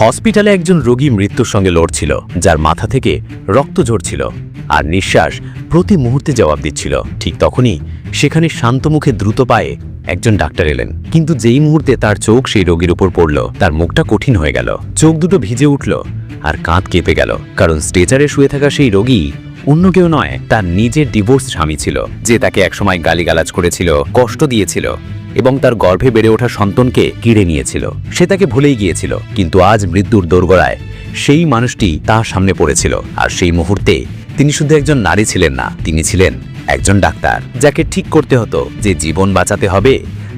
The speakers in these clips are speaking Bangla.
হসপিটালে একজন রোগী মৃত্যুর সঙ্গে লড়ছিল, যার মাথা থেকে রক্ত ঝরছিল আর নিঃশ্বাস প্রতি মুহূর্তে জবাব দিচ্ছিল। ঠিক তখনই সেখানে শান্ত মুখে দ্রুত পায়ে একজন ডাক্তার এলেন। কিন্তু যেই মুহূর্তে তার চোখ সেই রোগীর উপর পড়ল, তার মুখটা কঠিন হয়ে গেল। চোখ দুটো ভিজে উঠল আর কাঁধ কেঁপে গেল, কারণ স্ট্রেচারে শুয়ে থাকা সেই রোগী অন্য কেউ নয়, তার নিজের ডিভোর্স স্বামী ছিল, যে তাকে একসময় গালিগালাজ করেছিল, কষ্ট দিয়েছিল। এবং তার গর্ভে বেড়ে ওঠা সন্তানকে কিড়ে নিয়েছিল। সে তাকে ভুলেই গিয়েছিল, কিন্তু আজ মৃত্যুর দোরগোড়ায় সেই মানুষটি তার সামনে পড়েছিল আর সেই মুহূর্তে তিনি শুধু একজন নারী ছিলেন না, তিনি ছিলেন একজন ডাক্তার, যাকে ঠিক করতে হতো যে জীবন বাঁচাতে হবে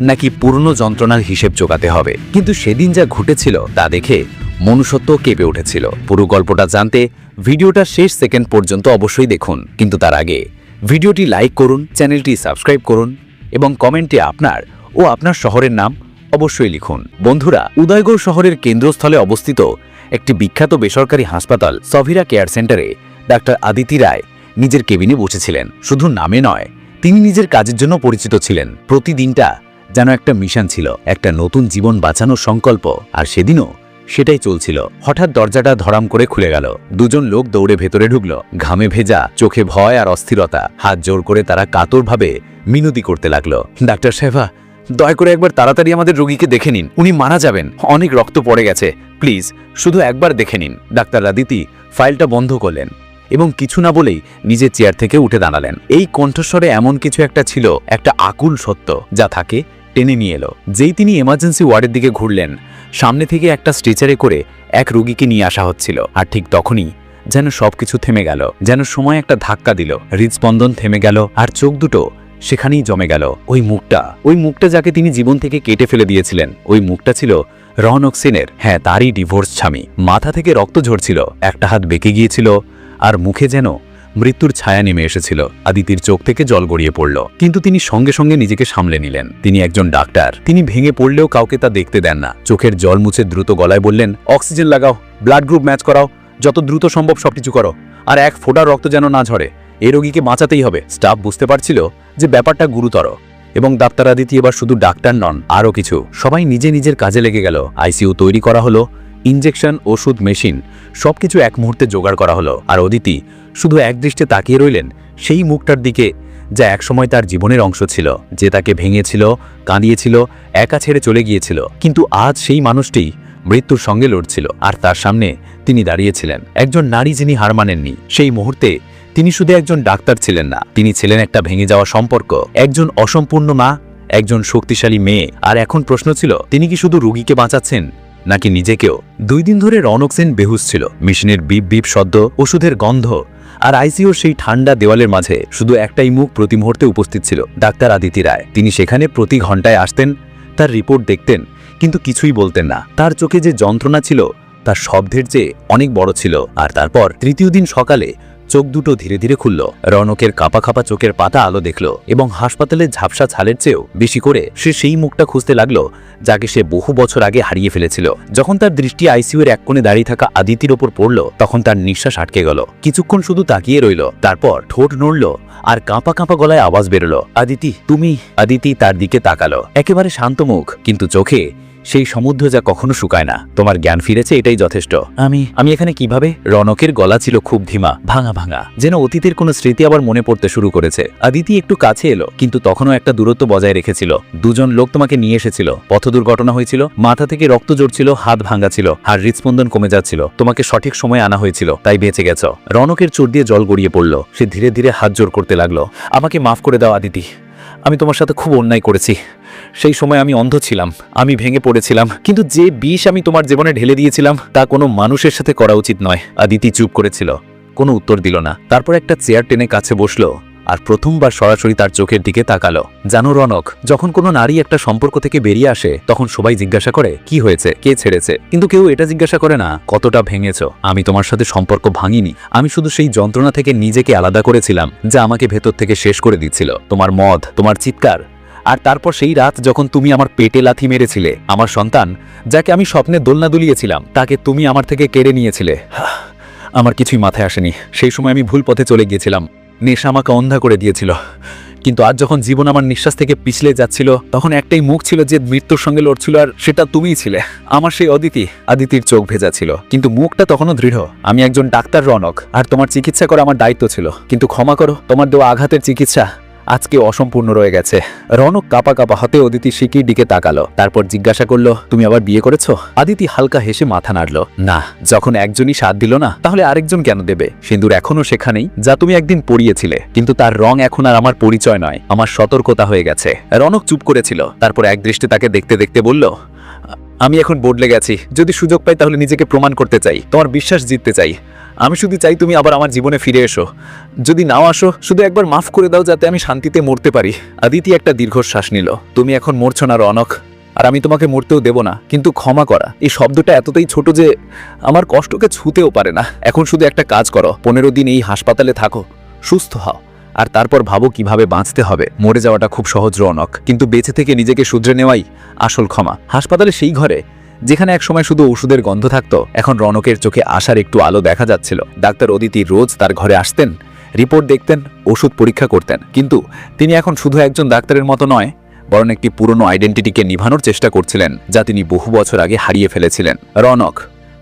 নাকি পুরনো যন্ত্রণার হিসেব চোকাতে হবে। কিন্তু সেদিন যা ঘটেছিল তা দেখে মনুষ্যত্ব কেঁপে উঠেছিল। পুরো গল্পটা জানতে ভিডিওটা শেষ সেকেন্ড পর্যন্ত অবশ্যই দেখুন। কিন্তু তার আগে ভিডিওটি লাইক করুন, চ্যানেলটি সাবস্ক্রাইব করুন এবং কমেন্টে আপনার ও আপনার শহরের নাম অবশ্যই লিখুন। বন্ধুরা, উদয়গড় শহরের কেন্দ্রস্থলে অবস্থিত একটি বিখ্যাত বেসরকারি হাসপাতাল সভিরা কেয়ার সেন্টারে ডাক্তার আদিতি রায় নিজের কেবিনে বসেছিলেন। শুধু নামে নয়, তিনি নিজের কাজের জন্য পরিচিত ছিলেন। প্রতিদিনটা যেন একটা মিশন ছিল, একটা নতুন জীবন বাঁচানোর সংকল্প, আর সেদিনও সেটাই চলছিল। হঠাৎ দরজাটা ধরাম করে খুলে গেল। দুজন লোক দৌড়ে ভেতরে ঢুকল। ঘামে ভেজা, চোখে ভয় আর অস্থিরতা। হাত জোর করে তারা কাতরভাবে মিনতি করতে লাগল। ডাক্তার সাহেবা দয়া করে একবার তাড়াতাড়ি আমাদের রোগীকে দেখে নিন। উনি মারা যাবেন। অনেক রক্ত পড়ে গেছে। প্লিজ, শুধু একবার দেখে নিন। ডাক্তার রাদিতি ফাইলটা বন্ধ করলেন এবং কিছু না বলেই নিজের চেয়ার থেকে উঠে দাঁড়ালেন। এই কণ্ঠস্বরে এমন কিছু একটা ছিল, একটা আকুল সত্য, যা থাকে টেনে নিয়ে এলো। যেই তিনি এমার্জেন্সি ওয়ার্ডের দিকে ঘুরলেন, সামনে থেকে একটা স্ট্রেচারে করে এক রোগীকে নিয়ে আসা হচ্ছিল। আর ঠিক তখনই যেন সবকিছু থেমে গেল, যেন সময় একটা ধাক্কা দিল। হৃদস্পন্দন থেমে গেল, আর চোখ দুটো সেখানেই জমে গেল ওই মুখটা। ওই মুখটা যাকে তিনি জীবন থেকে কেটে ফেলে দিয়েছিলেন, ওই মুখটা ছিল রহনক সেনের হ্যাঁ তারই ডিভোর্স স্বামী। মাথা থেকে রক্ত ঝরছিল, একটা হাত বেঁকে গিয়েছিল, আর মুখে যেন মৃত্যুর ছায়া নেমে এসেছিল। আদিতির চোখ থেকে জল গড়িয়ে পড়ল। কিন্তু তিনি সঙ্গে সঙ্গে নিজেকে সামলে নিলেন। তিনি একজন ডাক্তার। তিনি ভেঙে পড়লেও কাউকে তা দেখতে দেন না। চোখের জল মুছে দ্রুত গলায় বললেন, অক্সিজেন লাগাও, ব্লাড গ্রুপ ম্যাচ করাও। যত দ্রুত সম্ভব সবকিছু করো। আর এক ফোঁটা রক্ত যেন না ঝরে। এই রোগীকে বাঁচাতেই হবে। স্টাফ বুঝতে পারছিল যে ব্যাপারটা গুরুতর এবং ডাক্তার আদিতি এবার শুধু ডাক্তার নন, আরও কিছু। সবাই নিজে নিজের কাজে লেগে গেল। আইসিইউ তৈরি করা হলো, ইনজেকশন, ওষুধ, মেশিন, সবকিছু এক মুহূর্তে জোগাড় করা হলো। আর অদিতি শুধু একদৃষ্টে তাকিয়ে রইলেন সেই মুখটার দিকে, যা একসময় তার জীবনের অংশ ছিল, যে তাকে ভেঙেছিল, কাঁদিয়েছিল, একা ছেড়ে চলে গিয়েছিল। কিন্তু আজ সেই মানুষটি মৃত্যুর সঙ্গে লড়ছিল। আর তার সামনে তিনি দাঁড়িয়েছিলেন। একজন নারী যিনি হার মানেননি, সেই মুহূর্তে তিনি শুধু একজন ডাক্তার ছিলেন না, তিনি ছিলেন একটা ভেঙে যাওয়া সম্পর্ক। একজন অসম্পূর্ণ মা, একজন শক্তিশালী মেয়ে। আর এখন প্রশ্ন ছিল, তিনি কি শুধু রুগীকে বাঁচাচ্ছেন, নাকি নিজেকেও? দুই দিন ধরে রনক সেন বেহুশ ছিল। মেশিনের বিপ বিপ শব্দ, ওষুধের গন্ধ, আর আইসিওর সেই ঠান্ডা দেওয়ালের মাঝে শুধু একটাই মুখ প্রতি মুহূর্তে উপস্থিত ছিল, ডাক্তার আদিতি রায়। তিনি সেখানে প্রতি ঘন্টায় আসতেন, তার রিপোর্ট দেখতেন, কিন্তু কিছুই বলতেন না। তার চোখে যে যন্ত্রণা ছিল, তার শব্দের চেয়ে অনেক বড় ছিল। আর তারপর তৃতীয় দিন সকালে চোখ দুটো ধীরে ধীরে খুলল। রনকের কাপা খাপা চোখের পাতা আলো দেখল এবং হাসপাতালের ঝাপসা ছালের চেয়েও বেশি করে সে সেই মুখটা খুঁজতে লাগল, যাকে সে বহু বছর আগে হারিয়ে ফেলেছিল। যখন তার দৃষ্টি আইসিইউ এর এক কোণে দাঁড়িয়ে থাকা আদিতির ওপর পড়ল, তখন তার নিঃশ্বাস আটকে গেল। কিছুক্ষণ শুধু তাকিয়ে রইল, তারপর ঠোঁট নড়ল আর কাঁপা কাঁপা গলায় আওয়াজ বেরোলো, আদিতি, তুমি? আদিতি তার দিকে তাকালো। একেবারে শান্ত মুখ, কিন্তু চোখে সেই সমুদ্র যা কখনো শুকায় না। তোমার জ্ঞান ফিরেছে এটাই যথেষ্ট। আমি আমি এখানে কীভাবে? রনকের গলা ছিল খুব ধীমা। ভাঙা ভাঙা। যেন অতীতের কোনো স্মৃতি আবার মনে পড়তে শুরু করেছে। আদিতি একটু কাছে এলো কিন্তু তখনও একটা দূরত্ব বজায় রেখেছিল। দুজন লোক তোমাকে নিয়ে এসেছিল। পথ দুর্ঘটনা হয়েছিল মাথা থেকে রক্ত জড়ছিল হাত ভাঙা ছিল আর হৃদস্পন্দন কমে যাচ্ছিল। তোমাকে সঠিক সময় আনা হয়েছিল তাই বেঁচে গেছ। রনকের চোর দিয়ে জল গড়িয়ে পড়ল। সে ধীরে ধীরে হাত জোর করতে লাগল। আমাকে মাফ করে দাও আদিতি। আমি তোমার সাথে খুব অন্যায় করেছি। সেই সময় আমি অন্ধ ছিলাম, আমি ভেঙে পড়েছিলাম। কিন্তু যে বিষ আমি তোমার জীবনে ঢেলে দিয়েছিলাম, তা কোনো মানুষের সাথে করা উচিত নয়। আদিতি চুপ করেছিল, কোনো উত্তর দিল না। তারপর একটা চেয়ার টেনে কাছে বসল। আর প্রথমবার সরাসরি তার চোখের দিকে তাকালো। জানো রনক, যখন কোনো নারী একটা সম্পর্ক থেকে বেরিয়ে আসে, তখন সবাই জিজ্ঞাসা করে, কি হয়েছে? কে ছেড়েছে? কিন্তু কেউ এটা জিজ্ঞাসা করে না, কতটা ভেঙেছ? আমি তোমার সাথে সম্পর্ক ভাঙিনি। আমি শুধু সেই যন্ত্রণা থেকে নিজেকে আলাদা করেছিলাম, যা আমাকে ভেতর থেকে শেষ করে দিচ্ছিল। তোমার মদ, তোমার চিৎকার, আর তারপর সেই রাত যখন তুমি আমার পেটে লাথি মেরেছিলে, আমার সন্তান, যাকে আমি স্বপ্নে দোলনা দুলিয়েছিলাম, তাকে তুমি আমার থেকে কেড়ে নিয়েছিলে। আমার কিছুই মাথায় আসেনি। সেই সময় আমি ভুল পথে চলে গিয়েছিলাম। নেশা আমাকে অন্ধা করে দিয়েছিল। কিন্তু আজ যখন জীবন আমার নিঃশ্বাস থেকে পিছলে যাচ্ছিল, তখন একটাই মুখ ছিল যে মৃত্যুর সঙ্গে লড়ছিল আর সেটা তুমিই ছিলে। আমার সেই অদিতি, আদিতির চোখ ভেজা ছিল। কিন্তু মুখটা তখনও দৃঢ়। আমি একজন ডাক্তার রনক, আর তোমার চিকিৎসা করা আমার দায়িত্ব ছিল। কিন্তু ক্ষমা করো, তোমার দেওয়া আঘাতের চিকিৎসা আজকে অসম্পূর্ণ রয়ে গেছে। রনক কাপা কাপা হাতে অদিতি শিকির দিকে তাকালো। তারপর জিজ্ঞাসা করল, তুমি আবার বিয়ে করেছ? আদিতি হালকা হেসে মাথা নাড়লো, না, যখন একজনই সাথ দিল না, তাহলে আরেকজন কেন দেবে? সিন্দুর এখনও সেখানেই, যা তুমি একদিন পড়িয়েছিলে। কিন্তু তার রং এখন আর আমার পরিচয় নয়, আমার সতর্কতা হয়ে গেছে। রনক চুপ করেছিল। তারপর এক দৃষ্টি তাকে দেখতে দেখতে বলল আমি এখন বদলে গেছি। যদি সুযোগ পাই তাহলে নিজেকে প্রমাণ করতে চাই। তোমার বিশ্বাস জিততে চাই। আমি শুধু চাই তুমি আবার আমার জীবনে ফিরে এসো। যদি নাও আসো, শুধু একবার মাফ করে দাও যাতে আমি শান্তিতে মরতে পারি। আদিতি একটা দীর্ঘশ্বাস নিল। তুমি এখন মরছো না, রনক। আর আমি তোমাকে মরতেও দেব না, কিন্তু ক্ষমা করা। এই শব্দটা এতটাই ছোট যে আমার কষ্টকে ছুতেও পারে না। এখন শুধু একটা কাজ করো। পনেরো দিন এই হাসপাতালে থাকো। সুস্থ হও। আর তারপর ভাবো কীভাবে বাঁচতে হবে। মরে যাওয়াটা খুব সহজ রনক, কিন্তু বেঁচে থেকে নিজেকে শুধরে নেওয়াই আসল ক্ষমা। হাসপাতালে সেই ঘরে, যেখানে একসময় শুধু ওষুধের গন্ধ থাকত, এখন রনকের চোখে আসার একটু আলো দেখা যাচ্ছিল। ডাক্তার অদিতি রোজ তার ঘরে আসতেন, রিপোর্ট দেখতেন, ওষুধ পরীক্ষা করতেন। কিন্তু তিনি এখন শুধু একজন ডাক্তারের মতো নয়, বরং একটি পুরনো আইডেন্টিটিকে নিভানোর চেষ্টা করছিলেন, যা তিনি বহু বছর আগে হারিয়ে ফেলেছিলেন। রনক,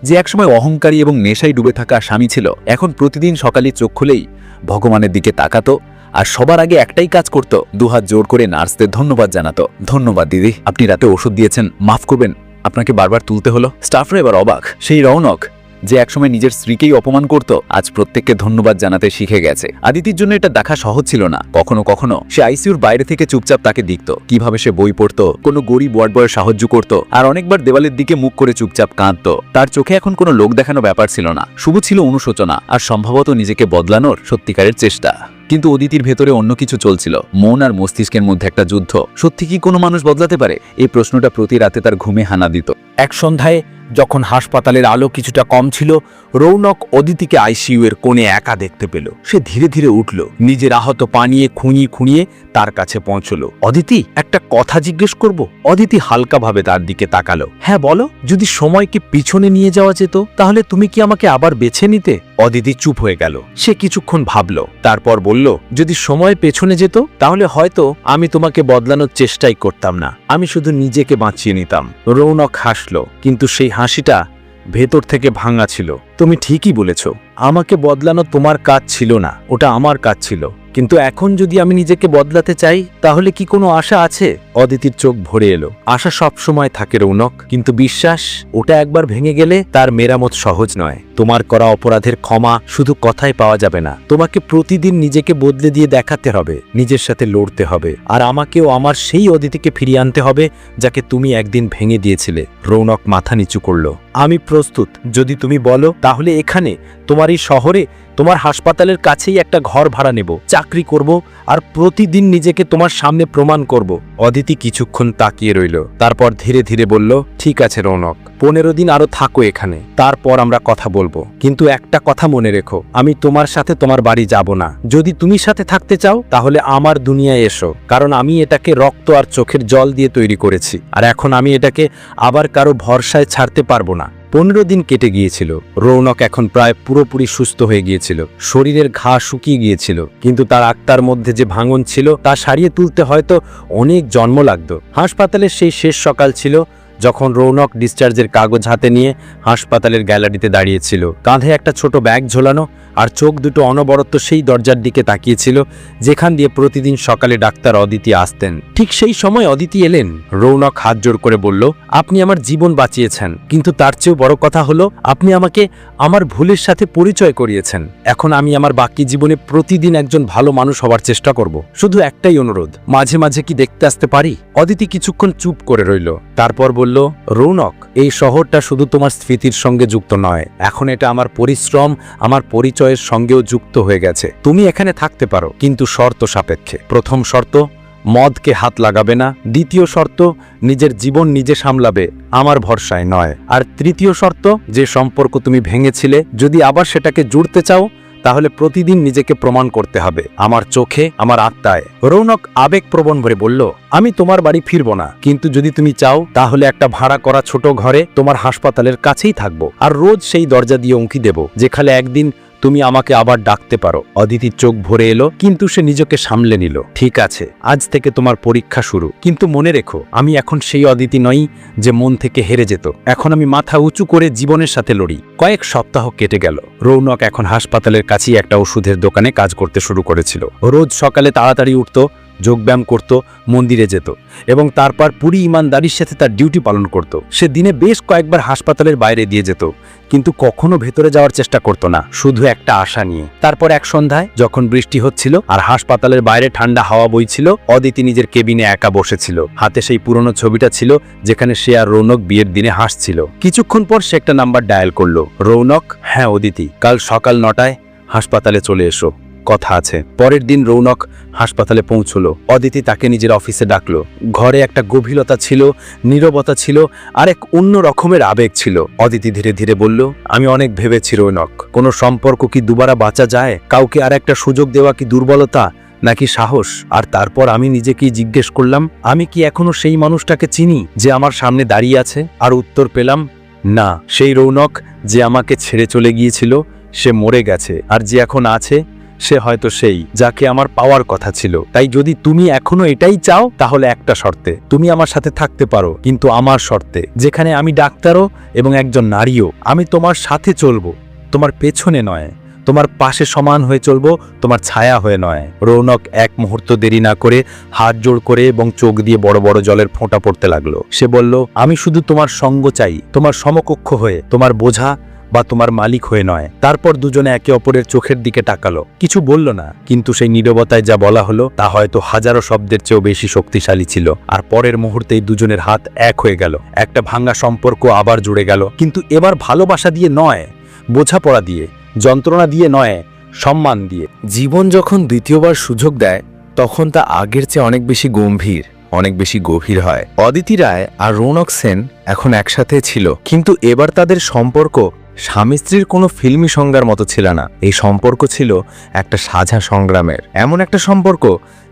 যে একসময় অহংকারী এবং নেশায় ডুবে থাকা স্বামী ছিল, এখন প্রতিদিন সকালে চোখ খুলেই ভগবানের দিকে তাকাতো আর সবার আগে একটাই কাজ করত, দুহাত জোর করে নার্সদের ধন্যবাদ জানাতো। ধন্যবাদ, দিদি। আপনি রাতে ওষুধ দিয়েছেন, মাফ করবেন। আপনাকে বারবার তুলতে হলো। স্টাফরা এবার অবাক। সেই রৌনক যে একসময় নিজের স্ত্রীকেই অপমান করত, আজ প্রত্যেককে ধন্যবাদ জানাতে শিখে গেছে। আদিতির জন্য এটা দেখা সহজ ছিল না। কখনো কখনো সে আইসিউর বাইরে থেকে চুপচাপ তাকে দেখত। কীভাবে সে বই পড়তো, কোনো গরিব ওয়ার্ড বয়ের সাহায্য করত, আর অনেকবার দেওয়ালের দিকে মুখ করে চুপচাপ কাঁদতো। তার চোখে এখন কোনো লোক দেখানো ব্যাপার ছিল না। শুভ ছিল অনুশোচনা, আর সম্ভবত নিজেকে বদলানোর সত্যিকারের চেষ্টা। কিন্তু অদিতির ভেতরে অন্য কিছু চলছিল। মন আর মস্তিষ্কের মধ্যে একটা যুদ্ধ। সত্যি কি কোনো মানুষ বদলাতে পারে? এই প্রশ্নটা প্রতি রাতে তার ঘুমে হানা দিত। এক সন্ধ্যায় যখন হাসপাতালের আলো কিছুটা কম ছিল, রৌনক অদিতিকে আইসিউ এর কোণে একা দেখতে পেল। সে ধীরে ধীরে উঠল, নিজের আহত পানিয়ে খুঁড়িয়ে খুঁড়িয়ে তার কাছে পৌঁছল। অদিতি, একটা কথা জিজ্ঞেস করব? অদিতি হালকাভাবে তার দিকে তাকালো। হ্যাঁ বলো। যদি সময়কে পিছনে নিয়ে যাওয়া যেত, তাহলে তুমি কি আমাকে আবার বেছে নিতে? অদিতি চুপ হয়ে গেল। সে কিছুক্ষণ ভাবল, তারপর বলল, যদি সময় পেছনে যেত, তাহলে হয়তো আমি তোমাকে বদলানোর চেষ্টাই করতাম না। আমি শুধু নিজেকে বাঁচিয়ে নিতাম। রৌনক হাসল, কিন্তু সেই হাসিটা ভেতর থেকে ভাঙা ছিল। তুমি ঠিকই বলেছ। আমাকে বদলানো তোমার কাজ ছিল না, ওটা আমার কাজ ছিল। কিন্তু এখন যদি আমি নিজেকে বদলাতে চাই, তাহলে কি কোনো আশা আছে? অদিতির চোখ ভরে এলো। আশা সব সময় থাকে রৌনক, কিন্তু বিশ্বাস, ওটা একবার ভেঙে গেলে তার মেরামত সহজ নয়। তোমার করা অপরাধের ক্ষমা শুধু কথায় পাওয়া যাবে না। তোমাকে প্রতিদিন নিজেকে বদলে দিয়ে দেখাতে হবে, নিজের সাথে লড়তে হবে। আর আমাকেও আমার সেই অদিতিকে ফিরিয়ে আনতে হবে, যাকে তুমি একদিন ভেঙে দিয়েছিলে। রৌনক মাথা নিচু করল। আমি প্রস্তুত। যদি তুমি বলো, তাহলে এখানে, তোমার এই শহরে, তোমার হাসপাতালের কাছেই একটা ঘর ভাড়া নেব। চাকরি করব আর প্রতিদিন নিজেকে তোমার সামনে প্রমাণ করব। অদিতি কিছুক্ষণ তাকিয়ে রইল, তারপর ধীরে ধীরে বলল, ঠিক আছে রৌনক, পনেরো দিন আরও থাকো এখানে, তারপর আমরা কথা বলব। কিন্তু একটা কথা মনে রেখো, আমি তোমার সাথে তোমার বাড়ি যাব না। যদি তুমি সাথে থাকতে চাও, তাহলে আমার দুনিয়ায় এসো, কারণ আমি এটাকে রক্ত আর চোখের জল দিয়ে তৈরি করেছি। আর এখন আমি এটাকে আবার কারও ভরসায় ছাড়তে পারব না। পনেরো দিন কেটে গিয়েছিল। রৌনক এখন প্রায় পুরোপুরি সুস্থ হয়ে গিয়েছিল। শরীরের ঘা শুকিয়ে গিয়েছিল। কিন্তু তার আত্মার মধ্যে যে ভাঙন ছিল, তা সারিয়ে তুলতে হয়তো অনেক জন্ম লাগত। হাসপাতালের সেই শেষ সকাল ছিল যখন রৌনক ডিসচার্জের কাগজ হাতে নিয়ে হাসপাতালের গ্যালারিতে দাঁড়িয়েছিল। কাঁধে একটা ছোট ব্যাগ ঝোলানো আর চোখ দুটো অনবরত সেই দরজার দিকে তাকিয়েছিল, যেখান দিয়ে প্রতিদিন সকালে ডাক্তার অদিতি আসতেন। ঠিক সেই সময় অদিতি এলেন। রৌনক হাত জোর করে বলল, আপনি আমার জীবন বাঁচিয়েছেন, কিন্তু তার চেয়েও বড় কথা হলো, আপনি আমাকে আমার ভুলের সাথে পরিচয় করিয়েছেন। এখন আমি আমার বাকি জীবনে প্রতিদিন একজন ভালো মানুষ হওয়ার চেষ্টা করব। শুধু একটাই অনুরোধ, মাঝে মাঝে কি দেখতে আসতে পারি? অদিতি কিছুক্ষণ চুপ করে রইল। তারপর বলল, রৌনক, এই শহরটা শুধু তোমার স্মৃতির সঙ্গে যুক্ত নয়। এখন এটা আমার পরিশ্রম, আমার পরিচয়ের সঙ্গেও যুক্ত হয়ে গেছে। তুমি এখানে থাকতে পারো, কিন্তু শর্ত সাপেক্ষে। প্রথম শর্ত, মদকে হাত লাগাবে না। দ্বিতীয় শর্ত, নিজের জীবন নিজে সামলাবে। আমার ভরসায় নয়। আর তৃতীয় শর্ত, যে সম্পর্ক তুমি ভেঙেছিলে, যদি আবার সেটাকে জুড়তে চাও, তাহলে প্রতিদিন নিজেকে প্রমাণ করতে হবে। আমার চোখে, আমার আত্মায়। রৌনক আবেগপ্রবণ ভরে বলল, আমি তোমার বাড়ি ফিরবো না। কিন্তু যদি তুমি চাও, তাহলে একটা ভাড়া করা ছোট ঘরে তোমার হাসপাতালের কাছেই থাকব। আর রোজ সেই দরজা দিয়ে উঁকি দেব যেখানে একদিন তুমি আমাকে আবার ডাকতে পারো। অদিতির চোখ ভরে এলো, কিন্তু সে নিজেকে সামলে নিল। ঠিক আছে, আজ থেকে তোমার পরীক্ষা শুরু। কিন্তু মনে রেখো, আমি এখন সেই অদিতি নই যে মন থেকে হেরে যেত। এখন আমি মাথা উঁচু করে জীবনের সাথে লড়ি। কয়েক সপ্তাহ কেটে গেল। রৌনক এখন হাসপাতালের কাছেই একটা ওষুধের দোকানে কাজ করতে শুরু করেছিল। রোজ সকালে তাড়াতাড়ি উঠত যোগব্যায়াম করত, মন্দিরে যেত এবং তারপর পুরী ইমানদারির সাথে তার ডিউটি পালন করত। সে দিনে বেশ কয়েকবার হাসপাতালের বাইরে দিয়ে যেত, কিন্তু কখনো ভেতরে যাওয়ার চেষ্টা করত না, শুধু একটা আশা নিয়ে। তারপর এক সন্ধ্যায় যখন বৃষ্টি হচ্ছিল আর হাসপাতালের বাইরে ঠান্ডা হাওয়া বইছিল, অদিতি নিজের কেবিনে একা বসেছিল। হাতে সেই পুরনো ছবিটা ছিল যেখানে সে আর রৌনক বিয়ের দিনে হাসছিল। কিছুক্ষণ পর সে একটা নাম্বার ডায়াল করল, রৌনক হ্যাঁ অদিতি, কাল সকাল নটায় হাসপাতালে চলে এসো। কথা আছে। পরের দিন রৌনক হাসপাতালে পৌঁছলো। অদিতি তাকে নিজের অফিসে ডাকলো। ঘরে একটা গভীরতা ছিল, নীরবতা ছিল, আর এক অন্য রকমের আবেগ ছিল। অদিতি ধীরে ধীরে বলল, আমি অনেক ভেবেছি রৌনক। কোনো সম্পর্ক কি দুবারা বাঁচা যায়? কাউকে আর একটা সুযোগ দেওয়া কি দুর্বলতা? নাকি সাহস? আর তারপর আমি নিজেকেই জিজ্ঞেস করলাম, আমি কি এখনও সেই মানুষটাকে চিনি যে আমার সামনে দাঁড়িয়ে আছে? আর উত্তর পেলাম, না। সেই রৌনক যে আমাকে ছেড়ে চলে গিয়েছিল, সে মরে গেছে। আর যে এখন আছে সে হয়তো সেই, যাকে আমার পাওয়ার কথা ছিল। তাই যদি তুমি এখনও এটাই চাও, তাহলে একটা শর্তে। তুমি আমার সাথে থাকতে পারো, কিন্তু আমার শর্তে। যেখানে আমি ডাক্তারও এবং একজন নারীও, আমি তোমার সাথে চলবো। তোমার পেছনে নয়। তোমার পাশে সমান হয়ে চলবো, তোমার ছায়া হয়ে নয়। রৌনক এক মুহূর্ত দেরি না করে হাত জোড় করে এবং চোখ দিয়ে বড় বড় জলের ফোঁটা পড়তে লাগল। সে বলল, আমি শুধু তোমার সঙ্গ চাই, তোমার সমকক্ষ হয়ে, তোমার বোঝা বা তোমার মালিক হয়ে নয়। তারপর দুজনে একে অপরের চোখের দিকে তাকালো। কিছু বলল না, কিন্তু সেই নীরবতায় যা বলা হলো, তা হয়তো হাজারো শব্দের চেয়েও বেশি শক্তিশালী ছিল। আর পরের মুহূর্তেই দুজনের হাত এক হয়ে গেল। একটা ভাঙ্গা সম্পর্ক আবার জুড়ে গেল। কিন্তু এবার ভালোবাসা দিয়ে নয়, বোঝাপড়া দিয়ে, যন্ত্রণা দিয়ে নয়, সম্মান দিয়ে। জীবন যখন দ্বিতীয়বার সুযোগ দেয়, তখন তা আগের চেয়ে অনেক বেশি গম্ভীর, অনেক বেশি গভীর হয়। অদিতি রায় আর রৌনক সেন এখন একসাথে ছিল, কিন্তু এবার তাদের সম্পর্ক স্বামী স্ত্রীর কোনো ফিল্মি সংজ্ঞার মতো ছিল না। এই সম্পর্ক ছিল একটা সাঝা সংগ্রামের। এমন একটা সম্পর্ক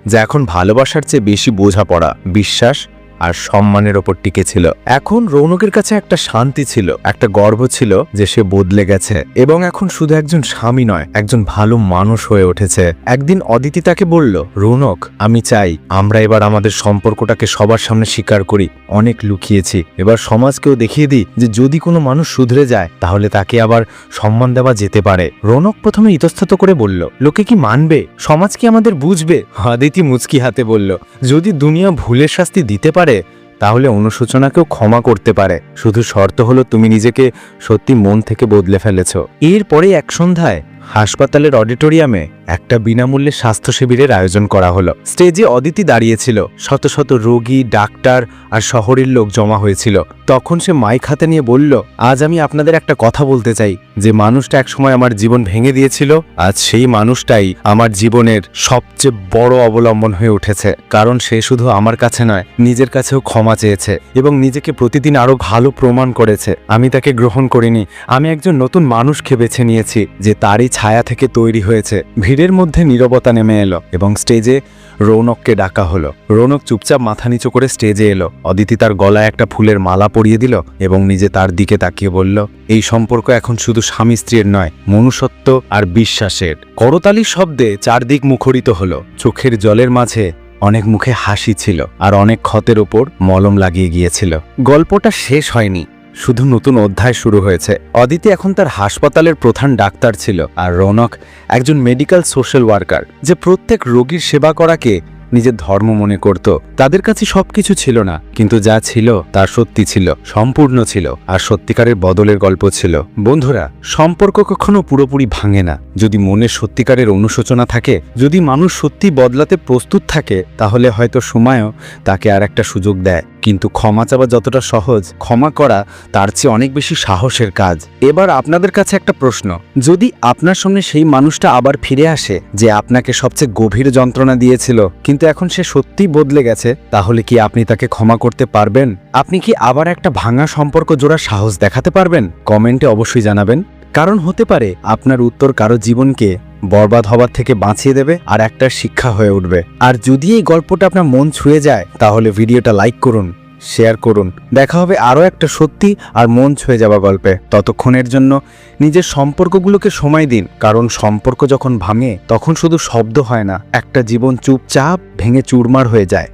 যা এখন ভালোবাসার চেয়ে বেশি বোঝাপড়া, বিশ্বাস আর সম্মানের ওপর টিকে ছিল। এখন রৌনকের কাছে একটা শান্তি ছিল, একটা গর্ব ছিল যে সে বদলে গেছে। এবং এখন শুধু একজন স্বামী নয়, একজন ভালো মানুষ হয়ে উঠেছে। একদিন অদিতি তাকে বলল, রৌনক, আমি চাই আমরা এবার আমাদের সম্পর্কটাকে সবার সামনে স্বীকার করি। অনেক লুকিয়েছি। এবার সমাজকেও দেখিয়ে দিই যে যদি কোনো মানুষ শুধরে যায়, তাহলে তাকে আবার সম্মান দেওয়া যেতে পারে। রৌনক প্রথমে ইতস্তত করে বলল, লোকে কি মানবে? সমাজ কি আমাদের বুঝবে? অদিতি মুচকি হাতে বলল, যদি দুনিয়া ভুলের শাস্তি দিতে পারে তাহলে অনুশোচনাকেও ক্ষমা করতে পারে। শুধু শর্ত হলো তুমি নিজেকে সত্যি মন থেকে বদলে ফেলেছ। এরপরে এক সন্ধ্যায় হাসপাতালের অডিটোরিয়ামে একটা বিনামূল্যে স্বাস্থ্য শিবিরের আয়োজন করা হলো। স্টেজে অদিতি দাঁড়িয়েছিল। শত শত রোগী, ডাক্তার আর শহরের লোক জমা হয়েছিল। তখন সে মাইক হাতে নিয়ে বলল, আজ আমি আপনাদের একটা কথা বলতে চাই। যে মানুষটা একসময় আমার জীবন ভেঙে দিয়েছিল, আজ সেই মানুষটাই আমার জীবনের সবচেয়ে বড় অবলম্বন হয়ে উঠেছে। কারণ সে শুধু আমার কাছে নয়, নিজের কাছেও ক্ষমা চেয়েছে এবং নিজেকে প্রতিদিন আরও ভালো প্রমাণ করেছে। আমি তাকে গ্রহণ করিনি। আমি একজন নতুন মানুষকে বেছে নিয়েছি, যে তারই ছায়া থেকে তৈরি হয়েছে। ভিড়ের মধ্যে নীরবতা নেমে এলো এবং স্টেজে রৌনককে ডাকা হলো। রৌনক চুপচাপ মাথা নিচু করে স্টেজে এলো। অদিতি তার গলায় একটা ফুলের মালা পরিয়ে দিল এবং নিজে তার দিকে তাকিয়ে বলল, এই সম্পর্ক এখন শুধু স্বামী স্ত্রীর নয়, মনুষ্যত্ব আর বিশ্বাসের। করতালির শব্দে চারদিক মুখরিত হলো। চোখের জলের মাঝে অনেক মুখে হাসি ছিল আর অনেক ক্ষতের ওপর মলম লাগিয়ে গিয়েছিল। গল্পটা শেষ হয়নি। শুধু নতুন অধ্যায় শুরু হয়েছে। অদিতি এখন তার হাসপাতালের প্রধান ডাক্তার ছিল আর রনক একজন মেডিকেল সোশ্যাল ওয়ার্কার যে প্রত্যেক রোগীর সেবা করাকে নিজের ধর্ম মনে করত। তাদের কাছে সবকিছু ছিল না, কিন্তু যা ছিল তা সত্যি ছিল, সম্পূর্ণ ছিল, আর সত্যিকারের বদলের গল্প ছিল। বন্ধুরা, সম্পর্ক কখনো পুরোপুরি ভাঙে না। যদি মনে সত্যিকারের অনুশোচনা থাকে, যদি মানুষ সত্যি বদলাতে প্রস্তুত থাকে, তাহলে হয়তো সময়ও তাকে আর একটা সুযোগ দেয়। কিন্তু ক্ষমা চাওয়া যতটা সহজ, ক্ষমা করা তার চেয়ে অনেক বেশি সাহসের কাজ। এবার আপনাদের কাছে একটা প্রশ্ন। যদি আপনার সামনে সেই মানুষটা আবার ফিরে আসে, যে আপনাকে সবচেয়ে গভীর যন্ত্রণা দিয়েছিল, কিন্তু এখন সে সত্যিই বদলে গেছে, তাহলে কি আপনি তাকে ক্ষমা করতে পারবেন? আপনি কি আবার একটা ভাঙা সম্পর্ক জোড়া সাহস দেখাতে পারবেন? কমেন্টে অবশ্যই জানাবেন। কারণ হতে পারে, আপনার উত্তর কারও জীবনকে বরবাদ হবার থেকে বাঁচিয়ে দেবে আর একটা শিক্ষা হয়ে উঠবে। আর যদি এই গল্পটা আপনার মন ছুঁয়ে যায়, তাহলে ভিডিওটা লাইক করুন। শেয়ার করুন। দেখা হবে আরও একটা সত্যি আর মন ছুঁয়ে যাওয়া গল্পে। ততক্ষণের জন্য নিজের সম্পর্কগুলোকে সময় দিন, কারণ সম্পর্ক যখন ভাঙে, তখন শুধু শব্দ হয় না, একটা জীবন চুপচাপ ভেঙে চুরমার হয়ে যায়।